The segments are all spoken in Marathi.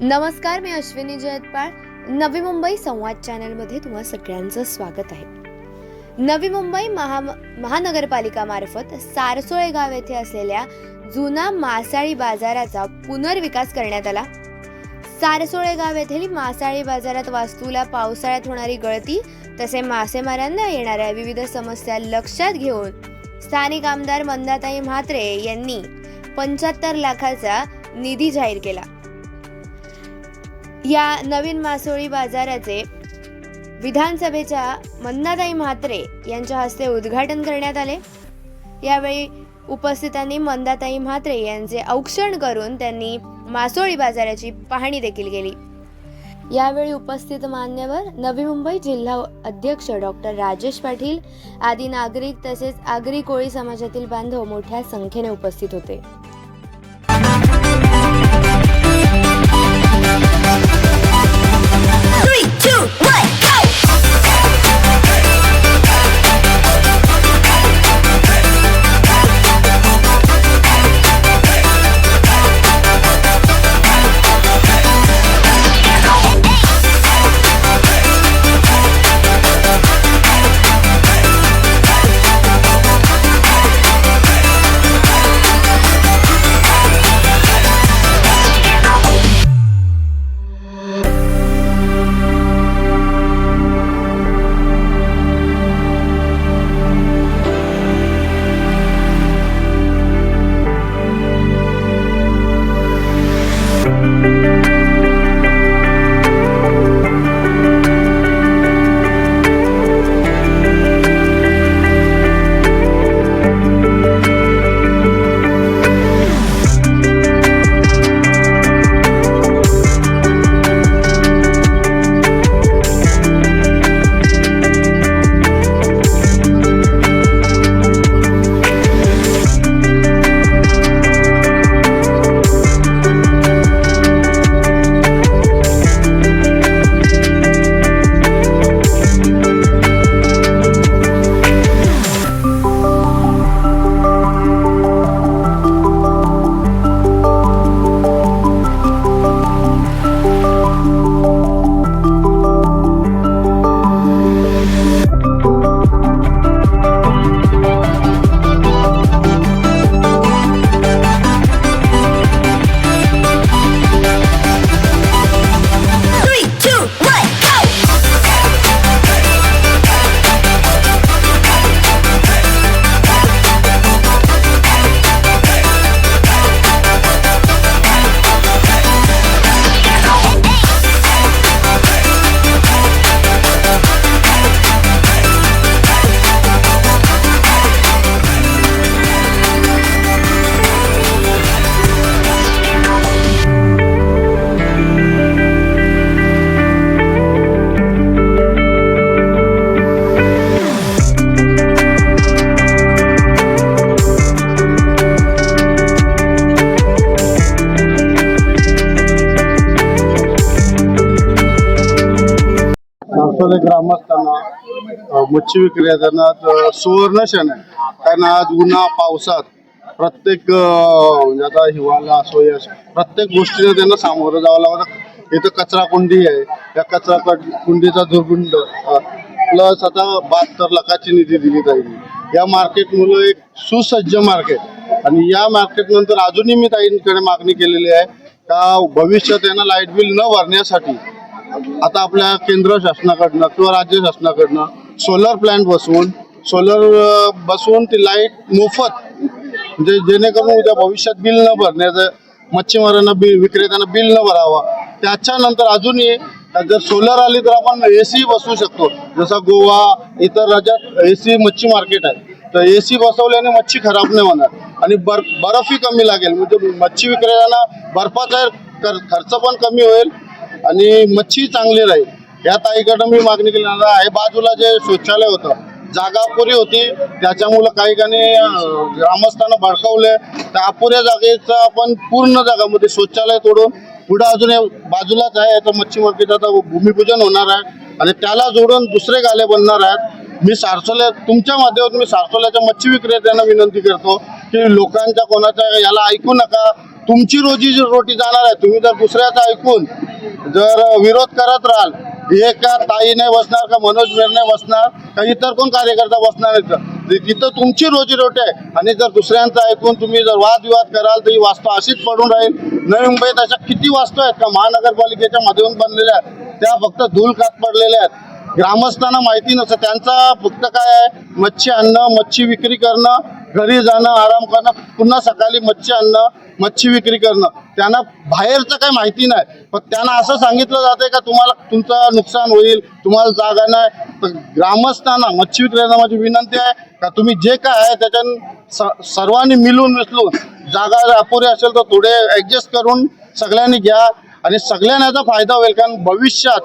नमस्कार मी अश्विनी जयतपाळ. नवी मुंबई संवाद चॅनलमध्ये तुम्हा सगळ्यांचं स्वागत आहे. नवी मुंबई महा महानगरपालिकामार्फत सारसोळे गाव येथे असलेल्या जुना मासाळी बाजाराचा पुनर्विकास करण्यात आला. सारसोळे गाव येथील मासाळी बाजारात वास्तूला पावसाळ्यात होणारी गळती तसे मासेमारांना येणाऱ्या विविध समस्या लक्षात घेऊन स्थानिक आमदार मंदाताई म्हात्रे यांनी पंच्याहत्तर लाखाचा निधी जाहीर केला. या नवीन मासोळी बाजाराचे विधानसभेच्या मन्नाताई म्हात्रे यांच्या हस्ते उद्घाटन करण्यात आले. यावेळी उपस्थितांनी मंदाताई म्हात्रे यांचे औक्षण करून त्यांनी मासोळी बाजाराची पाहणी देखील केली. यावेळी उपस्थित मान्यवर नवी मुंबई जिल्हा अध्यक्ष डॉक्टर राजेश पाटील आदी नागरिक तसेच आगरी कोळी समाजातील बांधव मोठ्या संख्येने उपस्थित होते. Two, नागपूरच्या ग्रामस्थांना मच्छी विक्रेत्यांना तर सुवर्ण क्षण आहे कारण आज उन्हा पावसात प्रत्येक म्हणजे आता हिवाळा असो या प्रत्येक गोष्टीला त्यांना सामोरं जावं लागतं. इथं कचरा कुंडी आहे. या कचरा कुंडीचा दुर्गुंड प्लस आता बहात्तर लाखाची निधी दिली जाईल. या मार्केटमुळं एक सुसज्ज मार्केट. आणि या मार्केट नंतर अजूनही मी ताईंकडे मागणी केलेली आहे का भविष्यात यांना लाइट बिल न भरण्यासाठी आता आपल्या केंद्र शासनाकडनं किंवा राज्य शासनाकडनं सोलर प्लॅन्ट बसवून सोलर बसवून ती लाइट मोफत म्हणजे जेणेकरून उद्या भविष्यात बिल न भरण्याचं मच्छीमारांना बिल विक्रेत्यांना बिल न भरावं त्याच्यानंतर अजूनही जर सोलर आली तर आपण ए सी बसवू शकतो. जसा गोवा इतर राज्यात ए सी मच्छी मार्केट आहे. तर ए सी बसवल्याने मच्छी खराब नाही होणार. आणि बर बर्फही कमी लागेल. म्हणजे मच्छी विक्रेत्यांना बर्फाचा खर्च पण कमी होईल. आणि मच्छी चांगली राहील. या ताईकडं मी मागणी केली आहे बाजूला जे शौचालय होतं जागा अपुरी होती. त्याच्यामुळं काही काही ग्रामस्थानं ग्रामस्थांना भडकवले. त्या अपुऱ्या जागेचं आपण पूर्ण जागामध्ये शौचालय तोडून पुढं अजून बाजूलाच आहे. याचं मच्छी मार्केटचं आता भूमिपूजन होणार आहे. आणि त्याला जोडून दुसरे गाले बनणार आहेत. मी सारसोल्या तुमच्या माध्यमातून मी सारसोल्याच्या मच्छी विक्रेत्यांना विनंती करतो की लोकांच्या कोणाच्या याला ऐकू नका. तुमची रोजी रोटी जाणार आहे तुम्ही जर दुसऱ्याचं ऐकून जर विरोध करत राहाल हे का ताई नाही बसणार का मनोज मेर नाही बसणार का इतर कोण कार्यकर्ता बसणार नाही तिथं तुमची रोजी रोटी आहे. आणि जर दुसऱ्यांचं ऐकून तुम्ही जर वादविवाद कराल तर ही वास्तू अशीच पडून राहील. नवी मुंबईत अशा किती वास्तू आहेत का? महानगरपालिकेच्या मधून बनलेल्या आहेत. त्या फक्त धूल कात पडलेल्या आहेत. ग्रामस्थांना माहिती नसतं. त्यांचा फक्त काय आहे? मच्छी आणणं मच्छी विक्री करणं घरी जाणं आराम करणं पुन्हा सकाळी मच्छी आणणं मच्छी विक्री करणं. त्यांना बाहेरचं काही माहिती नाही. पण त्यांना असं सांगितलं जाते का तुम्हाला तुमचं नुकसान होईल तुम्हाला जागा नाही. तर ग्रामस्थांना मच्छी विक्रेता माझी विनंती आहे का तुम्ही जे काय आहे त्याच्यान स- सर्वांनी मिळून मिसळून जागा जर अपुरी असेल तर थोडे ॲडजस्ट करून सगळ्यांनी घ्या. आणि सगळ्यांना याचा फायदा होईल कारण भविष्यात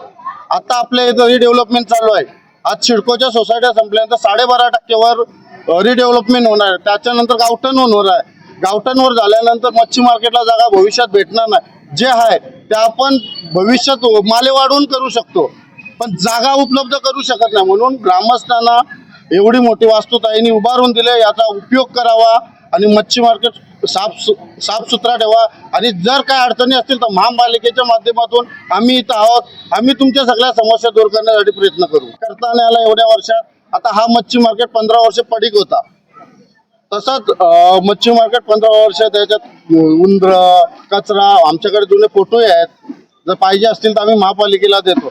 आता आपल्या इथं रिडेव्हलपमेंट चालू आहे. आज सिडकोच्या सोसायट्या संपल्यानंतर साडेबारा टक्केवर रिडेव्हलपमेंट होणार आहे. त्याच्यानंतर गावटन होणार आहे. गावठणवर झाल्यानंतर मच्छी मार्केटला जागा भविष्यात भेटणार नाही. जे आहे ते आपण भविष्यात माले वाढवून करू शकतो. पण जागा उपलब्ध करू शकत नाही. म्हणून ग्रामस्थांना एवढी मोठी वास्तुताईंनी उभारून दिले याचा उपयोग करावा आणि मच्छी मार्केट साफ सु साफसुथरा ठेवा. आणि जर काय अडचणी असतील तर महापालिकेच्या माध्यमातून आम्ही इथं आहोत. आम्ही तुमच्या सगळ्या समस्या दूर करण्यासाठी प्रयत्न करू. करता नाही आला एवढ्या वर्षात. आता हा मच्छी मार्केट पंधरा वर्ष पडीक होता. तसंच मच्छी मार्केट पंधरा वर्ष त्याच्यात उंदर कचरा आमच्याकडे जुने फोटो आहेत. जर पाहिजे असतील तर आम्ही महापालिकेला देतो.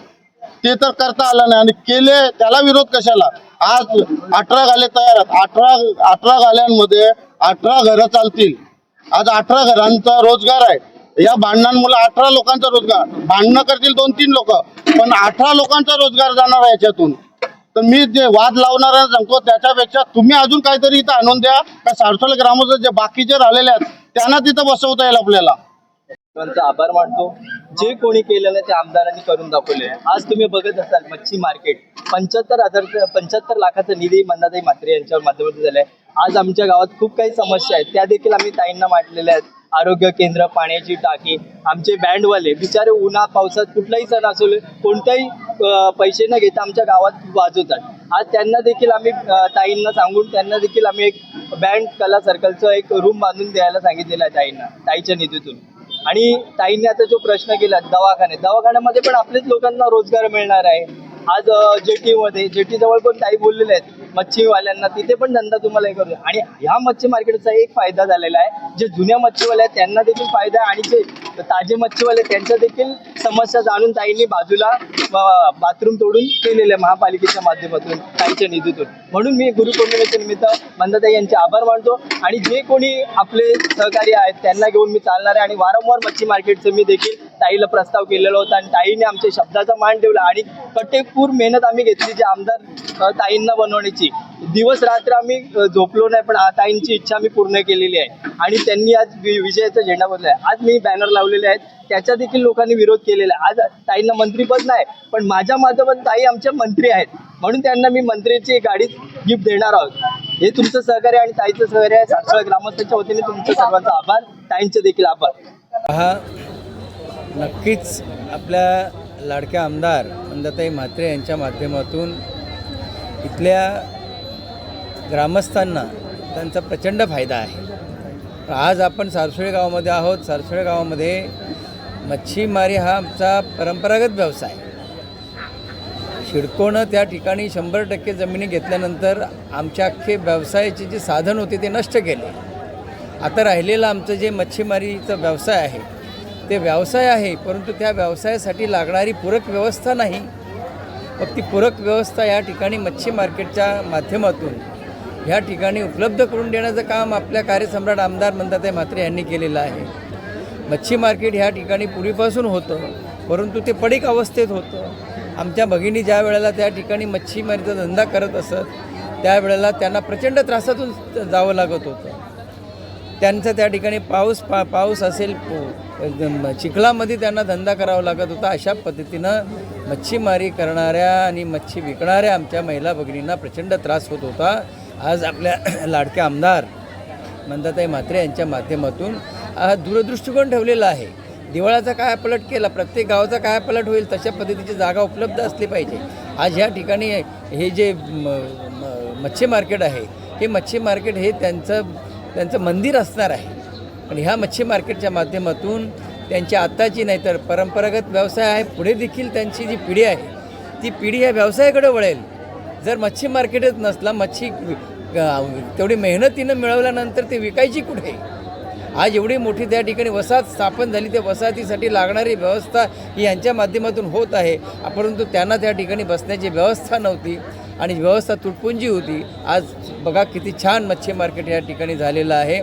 ते तर करता आलं नाही. आणि केले त्याला विरोध कशाला? आज अठरा गाले तयार आहेत. अठरा अठरा गाल्यांमध्ये अठरा घरं चालतील. आज अठरा घरांचा रोजगार आहे. या भांडणांमुळे अठरा लोकांचा रोजगार. भांडणं करतील दोन तीन लोक. पण अठरा लोकांचा रोजगार जाणार आहे याच्यातून. तर मी जे वाद लावणार सांगतो त्याच्यापेक्षा तुम्ही अजून काहीतरी इथं आणून द्या. का सारसोल ग्रामस्थ जे बाकीचे राहिलेले आहेत त्यांना तिथं बसवता येईल आपल्याला. त्यांचा आभार मानतो. जे कोणी केलं ना ते आमदारांनी करून दाखवले. आज तुम्ही बघत असाल मच्छी मार्केट. पंच्याहत्तर हजार पंच्याहत्तर लाखाचा निधी मंदाताई म्हात्रे यांच्यावर माध्यमातून झालाय. आज आमच्या गावात खूप काही समस्या आहेत. त्या देखील आम्ही ताईंना मांडलेल्या आहेत. आरोग्य केंद्र पाण्याची टाकी आमचे बँडवाले बिचारे उन्हा पावसात कुठलाही सण असू कोणत्याही पैसे न घेता आमच्या गावात वाजवतात. आज त्यांना देखील आम्ही ताईंना सांगून त्यांना देखील आम्ही एक बँड कला सर्कलचं एक रूम बांधून द्यायला सांगितलेलं आहे ताईंना ताईच्या निधीतून. आणि ताईंनी आता जो प्रश्न केला दवाखाने दवाखान्यामध्ये पण आपलेच लोकांना रोजगार मिळणार आहे. आज जेटी मध्ये जेटी जवळ पण ताई बोललेले आहेत मच्छीवाल्यांना तिथे पण धंदा तुम्हाला हे करू आणि ह्या मच्छी मार्केटचा एक फायदा झालेला आहे जे जुन्या मच्छीवाले आहेत त्यांना देखील फायदा आहे आणि जे ताजे मच्छीवाले आहेत, त्यांच्या देखील समस्या जाणून ताईंनी बाजूला बाथरूम तोडून केलेले आहे महापालिकेच्या माध्यमातून ताईच्या निधीतून. म्हणून मी गुरुपौर्णिमेच्या निमित्त मंदाताई यांचे आभार मानतो आणि जे कोणी आपले सहकारी आहेत त्यांना घेऊन मी चालणार आहे आणि वारंवार मच्छी मार्केटचं मी देखील ताईला प्रस्ताव केलेला होता आणि ताईने आमच्या शब्दाचा मान ठेवला आणि कटेपूर मेहनत आम्ही घेतली जे आमदार ताईंना बनवण्याची. दिवस रात्र आम्ही झोपलो नाही पण आ- ताईंची इच्छा आम्ही पूर्ण केलेली आहे. आणि त्यांनी आज वि- विजयाचा झेंडा बदला आहे. आज मी बॅनर लावलेले आहेत. त्याच्या देखील लोकांनी विरोध केलेला आहे. आज ताईंना मंत्रीपद नाही पण माझ्या माध्यमात ताई आमच्या मंत्री आहेत. म्हणून त्यांना मी मंत्रीची गाडी गिफ्ट देणार आहोत. हे तुमचं सहकार्य आणि ताईचं सहकार्य आहे. सातसळ ग्रामस्थांच्या वतीने तुमचं सर्वांचा आभार. ताईंचे देखील आभार. हा नक्कीच आपल्या लाडक्या आमदार अंदाताई म्हात्रे यांच्या माध्यमातून इथल्या ग्रामस्थांना त्यांचा प्रचंड फायदा आहे. आज आपण सारसोळे गावामध्ये आहोत. सारसोळे गावामध्ये मच्छीमारी हा आमचा परंपरागत व्यवसाय शिडकोनं त्या ठिकाणी शंभर टक्के जमिनी घेतल्यानंतर आमच्या अख्खे व्यवसायाचे जे साधन होते ते नष्ट केले. आता राहिलेलं आमचं जे मच्छीमारीचं व्यवसाय आहे ते व्यवसाय आहे परंतु त्या व्यवसायासाठी लागणारी पूरक व्यवस्था नाही. मग ती पूरक व्यवस्था या ठिकाणी मच्छी मार्केटच्या माध्यमातून ह्या ठिकाणी उपलब्ध करून देण्याचं काम आपल्या कार्यसम्राट आमदार मंदाताई म्हात्रे यांनी केलेलं आहे. मच्छी मार्केट ह्या ठिकाणी पूर्वीपासून होतं परंतु ते पडीक अवस्थेत होतं. आमच्या भगिनी ज्या वेळेला त्या ठिकाणी मच्छीमारीचा धंदा करत असत त्यावेळेला त्यांना प्रचंड त्रासातून जावं लागत होतं. त्यांचं त्या ठिकाणी पाऊस पा पाऊस असेल चिखलामध्ये त्यांना धंदा करावा लागत होता. अशा पद्धतीनं मच्छीमारी करणाऱ्या आणि मच्छी विकणाऱ्या आमच्या महिला भगिनींना प्रचंड त्रास होत होता. आज आपल्या लाडक्या आमदार मंदाताई म्हात्रे यांच्या माध्यमातून हा दूरदृष्टिकोन ठेवलेला आहे. दिवाळाचा काय पलट केला प्रत्येक गावाचा काय पलट होईल तशा पद्धतीची जागा उपलब्ध असली पाहिजे. आज ह्या ठिकाणी हे जे म- म- मच्छी मार्केट आहे हे मच्छी मार्केट हे त्यांचं त्यांचं मंदिर असणार आहे. पण ह्या मच्छी मार्केटच्या माध्यमातून त्यांची आत्ताची नाही तर परंपरागत व्यवसाय आहे पुढे देखील त्यांची जी पिढी आहे ती पिढी ह्या व्यवसायाकडे वळेल. जर मच्छी मार्केटच नसला मच्छी तेवढी मेहनतीनं मिळवल्यानंतर ते विकायची कुठे? आज एवढी मोठी त्या ठिकाणी वसाहत स्थापन झाली त्या वसाहतीसाठी लागणारी व्यवस्था ही यांच्या माध्यमातून होत आहे. परंतु त्यांना त्या ठिकाणी बसण्याची व्यवस्था नव्हती आणि व्यवस्था तुटपुंजी होती. आज बघा किती छान मच्छी मार्केट या ठिकाणी झालेलं आहे.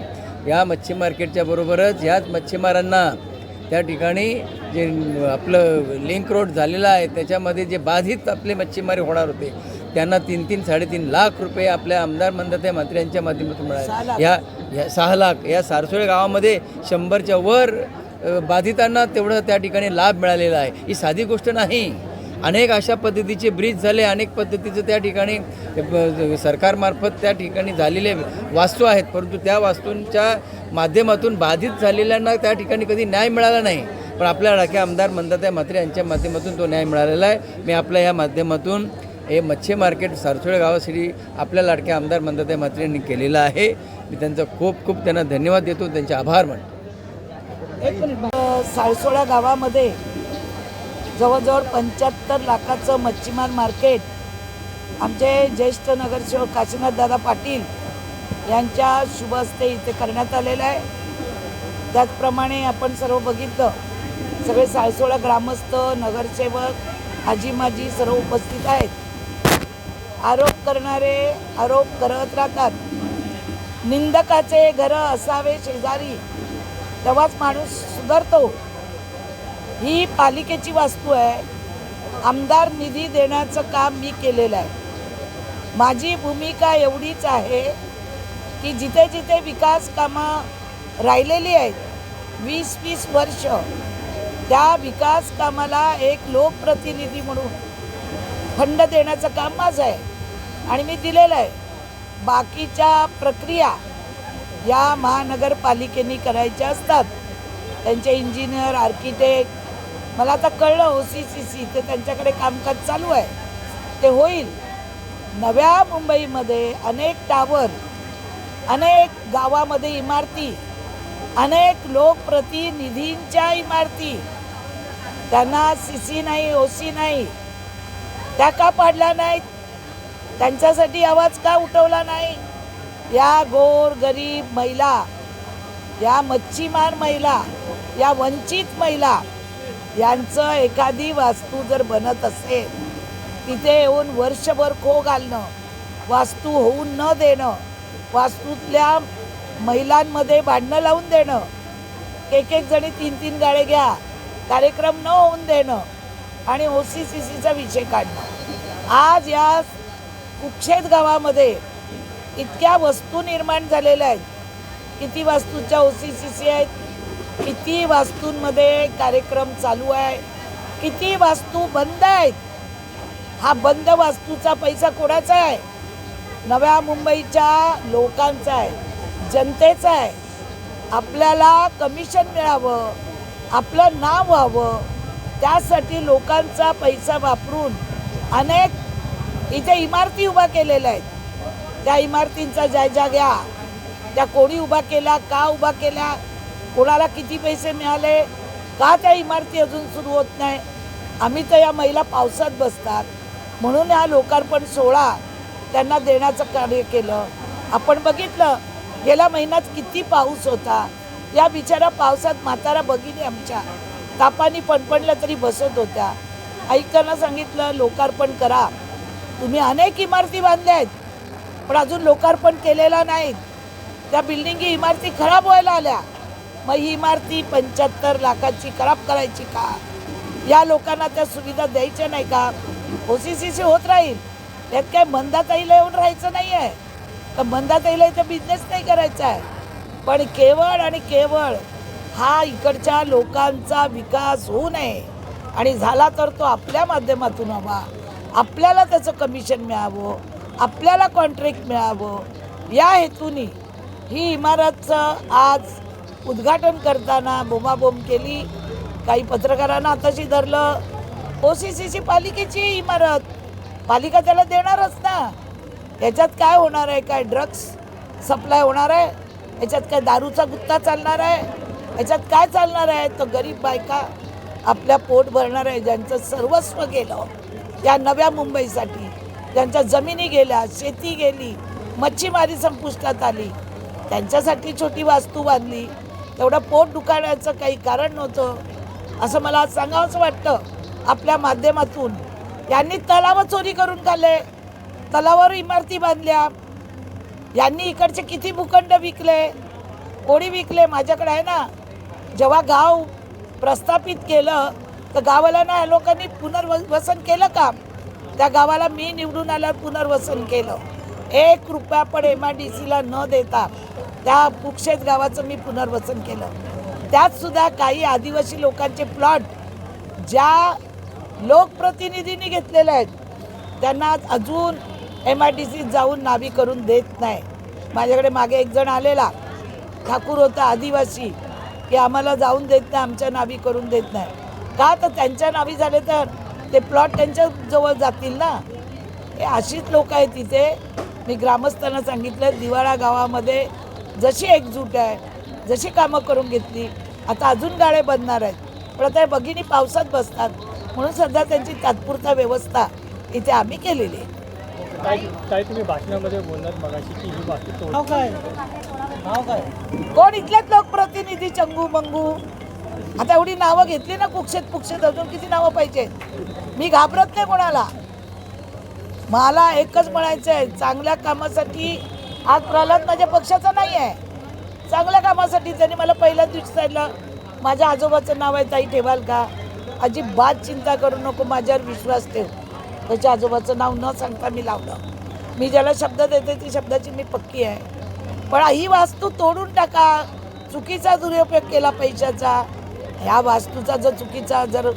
या मच्छी मार्केटच्या बरोबरच ह्याच मच्छीमारांना त्या ठिकाणी जे आपलं लिंक रोड झालेला आहे त्याच्यामध्ये जे बाधित आपले मच्छीमारी होणार होते त्यांना तीन तीन साडेतीन लाख रुपये आपल्या आमदार मंदाते मंत्र्यांच्या माध्यमातून मिळाले. या या सहा लाख या सारसोळे गावामध्ये शंभरच्या वर बाधितांना तेवढं त्या ठिकाणी लाभ मिळालेला आहे. ही साधी गोष्ट नाही. अनेक अशा पद्धतीचे ब्रिज झाले अनेक पद्धतीचं त्या ठिकाणी सरकारमार्फत त्या ठिकाणी झालेले वास्तू आहेत परंतु त्या वास्तूंच्या माध्यमातून बाधित झालेल्यांना त्या ठिकाणी कधी न्याय मिळाला नाही. पण आपल्या लाडक्या आमदार मंदात्या म्हात्रे यांच्या माध्यमातून तो न्याय मिळालेला आहे. मी आपल्या या माध्यमातून हे मच्छी मार्केट सारसोळे गावासाठी आपल्या लाडक्या आमदार मंदते म्हात्रे यांनी केलेलं आहे. मी त्यांचा खूप खूप त्यांना धन्यवाद देतो. त्यांचे आभार मानतो. साळसोळा गावामध्ये जवळजवळ पंच्याहत्तर लाखाचं मच्छीमार मार्केट आमचे ज्येष्ठ नगरसेवक काशीनाथ दादा पाटील यांच्या शुभ हस्ते इथे करण्यात आलेलं आहे. त्याचप्रमाणे आपण सर्व बघितलं सगळे साळसोळा ग्रामस्थ नगरसेवक आजी माजी सर्व उपस्थित आहेत. आरोप करणारे आरोप करत राहतात. निंदकाचे घरं असावे शेजारी. तेव्हाच माणूस सुधारतो. ही पालिकेची वास्तू आहे. आमदार निधी देण्याचं काम मी केलेलं आहे. माझी भूमिका एवढीच आहे की जिथे जिथे विकास कामं राहिलेली आहेत वीस वीस वर्ष त्या विकास कामाला एक लोकप्रतिनिधी म्हणून फंड देण्याचं काम माझं आहे. आणि मी दिलेलं आहे. बाकीच्या प्रक्रिया या महानगरपालिकेने करायच्या असतात. त्यांचे इंजिनियर आर्किटेक्ट मला आता कळलं ओ सी सी सी ते त्यांच्याकडे कामकाज चालू आहे. ते होईल. नव्या मुंबईमध्ये अनेक टावर अनेक गावामध्ये इमारती अनेक लोकप्रतिनिधींच्या इमारती. त्यांना सी सी नाही ओ सी नाही. त्या का पाडल्या नाहीत? त्यांच्यासाठी आवाज का उठवला नाही? या गोर गरीब महिला या मच्छीमार महिला या वंचित महिला यांचं एखादी वास्तू जर बनत असेल तिथे येऊन वर्षभर खो घालणं वास्तू होऊन न देणं वास्तूतल्या महिलांमध्ये भांडणं लावून देणं एक एक जणी तीन तीन गाळे घ्या कार्यक्रम न होऊन देणं आणि ओ सी सी सीचा विषय काढणं. आज या कुक्षेत गावामध्ये इतक्या वस्तू निर्माण झालेल्या आहेत. किती वास्तूच्या ओ सी सी सी आहेत किती वास्तूंमध्ये कार्यक्रम चालू आहे किती वास्तू बंद आहेत. हा बंद वास्तूचा पैसा कोणाचा आहे? नव्या मुंबईच्या लोकांचा आहे जनतेचा आहे. आपल्याला कमिशन मिळावं आपलं नाव व्हावं त्यासाठी लोकांचा पैसा वापरून अनेक इथे इमारती उभा केलेल्या आहेत. त्या इमारतींचा जायजा घ्या. त्या कोणी उभा केल्या का उभा केल्या कोणाला किती पैसे मिळाले का त्या इमारती अजून सुरू होत नाही. आम्ही तर या महिला पावसात बसतात. म्हणून हा लोकार्पण सोहळा त्यांना देण्याचं कार्य केलं. आपण बघितलं गेल्या महिन्यात किती पाऊस होता. या बिचारा पावसात म्हातारा भगिनी आमच्या तापानी पणपणल्या तरी बसत होत्या. ऐकताना सांगितलं लोकार्पण करा. तुम्ही अनेक इमारती बांधल्या आहेत पण अजून लोकार्पण केलेला नाहीत. त्या बिल्डिंगी इमारती खराब व्हायला आल्या. मग ही इमारती पंच्याहत्तर लाखाची खराब करायची का? या लोकांना त्या सुविधा द्यायच्या नाही का? ओ सी सी सी होत राहील. त्यात काय मंदाताईला येऊन राहायचं नाही आहे तर मंदाताईला इथं बिझनेस नाही करायचा आहे. पण केवळ आणि केवळ हा इकडच्या लोकांचा विकास होऊ नये. आणि झाला तर तो आपल्या माध्यमातून हवा आपल्याला त्याचं कमिशन मिळावं आपल्याला कॉन्ट्रॅक्ट मिळावं. या हेतूने ही इमारतचं आज उद्घाटन करताना बोमाबोम केली. काही पत्रकारांना आताशी धरलं. ओ सी सी सी पालिकेची इमारत. पालिका त्याला देणारच ना. याच्यात काय होणार आहे? काय ड्रग्स सप्लाय होणार आहे? याच्यात काय दारूचा गुत्ता चालणार आहे? याच्यात काय चालणार आहे? तर गरीब बायका आपल्या पोट भरणार आहे ज्यांचं सर्वस्व गेलं. या नव्या मुंबईसाठी. ज्यांच्या जमिनी गेल्या शेती गेली मच्छीमारी संपुष्टात आली. त्यांच्यासाठी छोटी वास्तू बांधली. तेवढं पोट दुखाण्याचं काही कारण नव्हतं. असं मला आज सांगावंच वाटतं. आपल्या माध्यमातून. यांनी तलाव चोरी करून खाल्ले. तलावावर इमारती बांधल्या. यांनी इकडचे किती भूखंड विकले? कोणी विकले? माझ्याकडे आहे ना. जेव्हा गाव प्रस्थापित केलं तर गावाला या लोकांनी पुनर्वसन केलं का त्या गावाला मी निवडून आल्यावर पुनर्वसन केलं. एक रुपया पण एम आय डी सीला न देता त्या पुक्षेत गावाचं मी पुनर्वसन केलं. त्यातसुद्धा काही आदिवासी लोकांचे प्लॉट ज्या लोकप्रतिनिधींनी घेतलेले आहेत त्यांना अजून एम आय डी सीत जाऊन नावी करून देत नाही. माझ्याकडे मागे एक जण आलेला. ठाकूर होता आदिवासी की आम्हाला जाऊन देत नाही आमच्या नावी करून देत नाही. का तर त्यांच्या नावी झाले तर ते प्लॉट त्यांच्या जवळ जातील ना? हे अशीच लोक आहेत तिथे. मी ग्रामस्थांना सांगितलं दिवाळा गावामध्ये जशी एकजूट आहे जशी कामं करून घेतली आता अजून गाळे बनणार आहेत. पण आता हे भगिनी पावसात बसतात. म्हणून सध्या त्यांची तात्पुरता व्यवस्था इथे आम्ही केलेली आहे. काय काय तुम्ही भाषणामध्ये बोललात मगाशी की ही वास्तू तोड नाव काय? नाव काय? कोण इथलेच लोकप्रतिनिधी चंगू मंगू? आता एवढी नावं घेतली ना कुक्षेत पुक्षेत अजून किती नावं पाहिजे? मी घाबरत नाही कोणाला. मला एकच म्हणायचं आहे चांगल्या कामासाठी आज प्रल्हाद माझ्या पक्षाचा नाही आहे चांगल्या कामासाठी त्यांनी मला पहिल्याच दिवशी सांगितलं माझ्या आजोबाचं नाव आहे ताई ठेवाल का? अजिबात चिंता करू नको माझ्यावर विश्वास ठेव. त्याच्या आजोबाचं नाव न सांगता मी लावलं. मी ज्याला शब्द देते ती शब्दाची मी पक्की आहे. पण ही वास्तू तोडून टाका. चुकीचा दुरुपयोग केला पैशाचा. ह्या वास्तूचा जर चुकीचा जर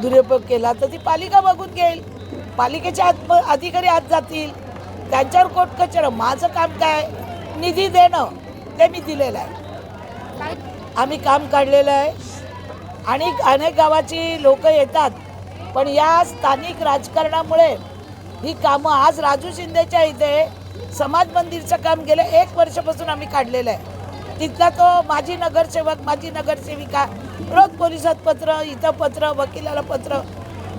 दुरुपयोग केला तर ती पालिका बघून घेईल. पालिकेचे आत अधिकारी आत जातील. त्यांच्यावर कोट कचरा. माझं काम काय? निधी देणं. ते मी दिलेलं आहे. आम्ही काम काढलेलं आहे. आणि अनेक गावाची लोक येतात. पण या स्थानिक राजकारणामुळे ही कामं आज राजू शिंदेच्या इथे समाज मंदिरचं काम गेलं एक वर्षापासून आम्ही काढलेलं आहे. तिथला तो माजी नगरसेवक माजी नगरसेविका रोज पोलिसात पत्र इथं पत्र वकिलाला पत्र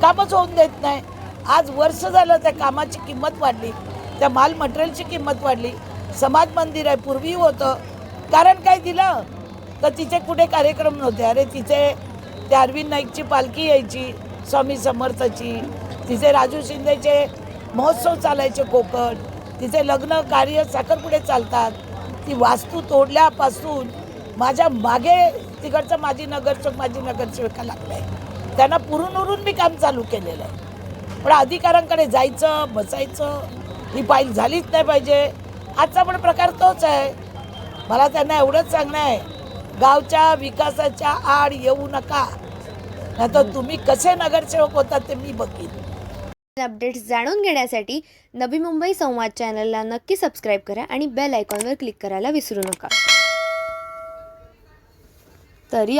कामच होऊन देत नाही. आज वर्ष झालं त्या कामाची किंमत वाढली. त्या माल मटेरियलची किंमत वाढली. समाज मंदिर आहे पूर्वी होतं. कारण काय दिलं? तर तिथे कुठे कार्यक्रम नव्हते. अरे तिथे त्या अरविंद नाईकची पालखी यायची स्वामी समर्थाची. तिथे राजू शिंदेचे महोत्सव चालायचे कोकण. तिथे लग्न कार्य साखरपुडे चालतात. ती वास्तू तोडल्यापासून माझ्या मागे तिकडचं माझी नगरसेवक माझी नगरसेविका लागलाय. त्यांना पुरून उरून मी काम चालू केलेलं आहे. पण अधिकाऱ्यांकडे जायचं बसायचं ही फाईल झालीच नाही पाहिजे. आजचा पण प्रकार तोच आहे. मला त्यांना एवढंच सांगणं आहे गावच्या विकासाच्या आड येऊ नका. नाहीतर तुम्ही कसे नगरसेवक होतात ते मी बघीन. अपडेट्स जाणून घेण्यासाठी नवी मुंबई संवाद चॅनलला नक्की सबस्क्राईब करा आणि बेल आयकॉनवर क्लिक करायला विसरू नका. तरी